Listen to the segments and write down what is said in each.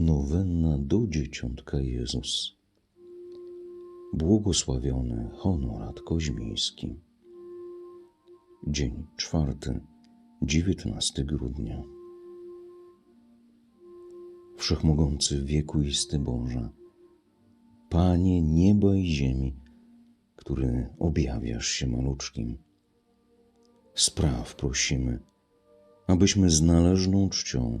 Nowenna do Dzieciątka Jezus. Błogosławiony Honorat Koźmiński. Dzień czwarty, 19 grudnia. Wszechmogący wiekuisty Boże, Panie nieba i ziemi, który objawiasz się maluczkim. Spraw prosimy, abyśmy z należną czcią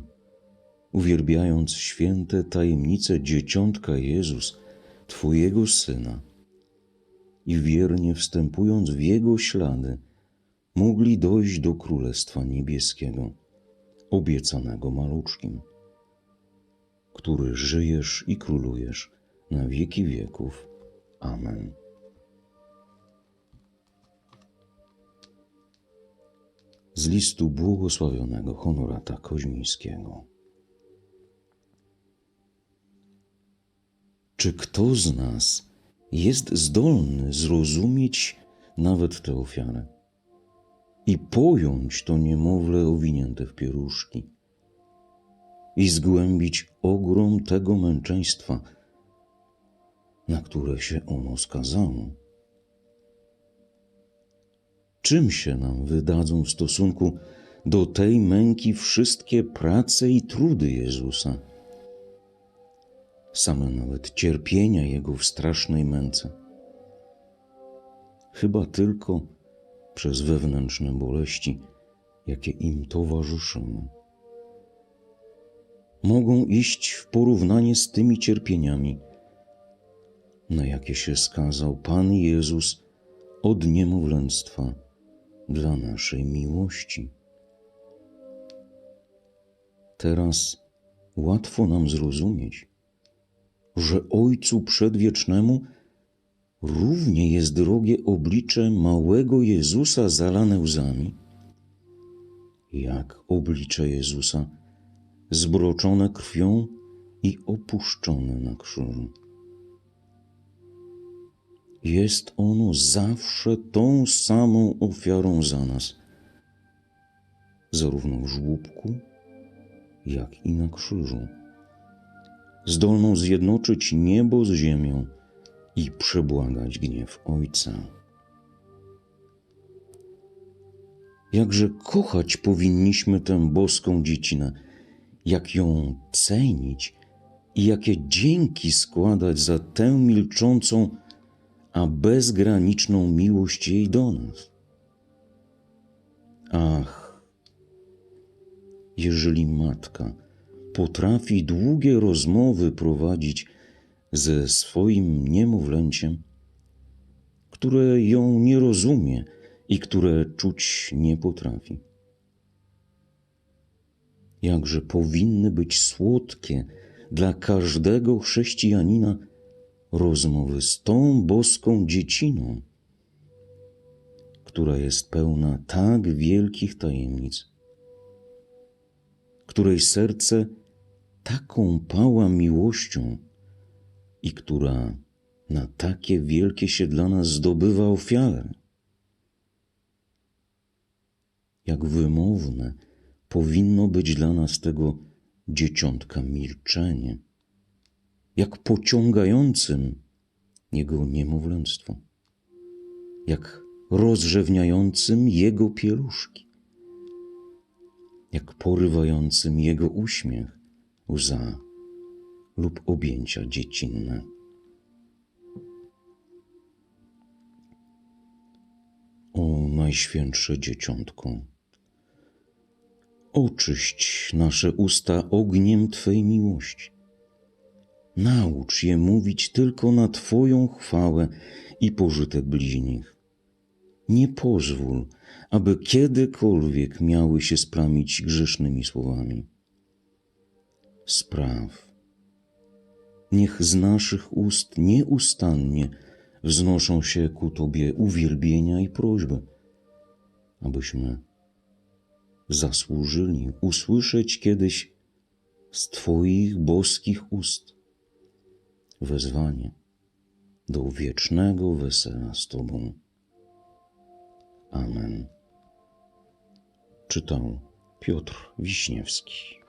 uwielbiając święte tajemnice dzieciątka Jezus, Twojego Syna, i wiernie wstępując w Jego ślady, mogli dojść do Królestwa Niebieskiego, obiecanego maluczkim, który żyjesz i królujesz na wieki wieków. Amen. Z listu błogosławionego Honorata Koźmińskiego. Czy kto z nas jest zdolny zrozumieć nawet tę ofiarę i pojąć to niemowlę owinięte w pieruszki i zgłębić ogrom tego męczeństwa, na które się ono skazało? Czym się nam wydadzą w stosunku do tej męki wszystkie prace i trudy Jezusa? Same nawet cierpienia Jego w strasznej męce. Chyba tylko przez wewnętrzne boleści, jakie im towarzyszyły. Mogą iść w porównanie z tymi cierpieniami, na jakie się skazał Pan Jezus od niemowlęctwa dla naszej miłości. Teraz łatwo nam zrozumieć, że Ojcu Przedwiecznemu równie jest drogie oblicze małego Jezusa zalane łzami, jak oblicze Jezusa zbroczone krwią i opuszczone na krzyżu. Jest ono zawsze tą samą ofiarą za nas, zarówno w żłóbku, jak i na krzyżu zdolną zjednoczyć niebo z ziemią i przebłagać gniew Ojca. Jakże kochać powinniśmy tę boską dziecinę, jak ją cenić i jakie dzięki składać za tę milczącą, a bezgraniczną miłość jej do nas. Ach, jeżeli matka, potrafi długie rozmowy prowadzić ze swoim niemowlęciem, które ją nie rozumie i które czuć nie potrafi. Jakże powinny być słodkie dla każdego chrześcijanina rozmowy z tą boską dzieciną, która jest pełna tak wielkich tajemnic, której serce taką pała miłością i która na takie wielkie się dla nas zdobywa ofiarę. Jak wymowne powinno być dla nas tego dzieciątka milczenie, jak pociągającym jego niemowlęctwo, jak rozrzewniającym jego pieluszki, jak porywającym jego uśmiech, łza lub objęcia dziecinne. O Najświętsze Dzieciątko, oczyść nasze usta ogniem Twej miłości. Naucz je mówić tylko na Twoją chwałę i pożytek bliźnich. Nie pozwól, aby kiedykolwiek miały się splamić grzesznymi słowami spraw. Niech z naszych ust nieustannie wznoszą się ku Tobie uwielbienia i prośby, abyśmy zasłużyli usłyszeć kiedyś z Twoich boskich ust wezwanie do wiecznego wesela z Tobą. Amen. Czytał Piotr Wiśniewski.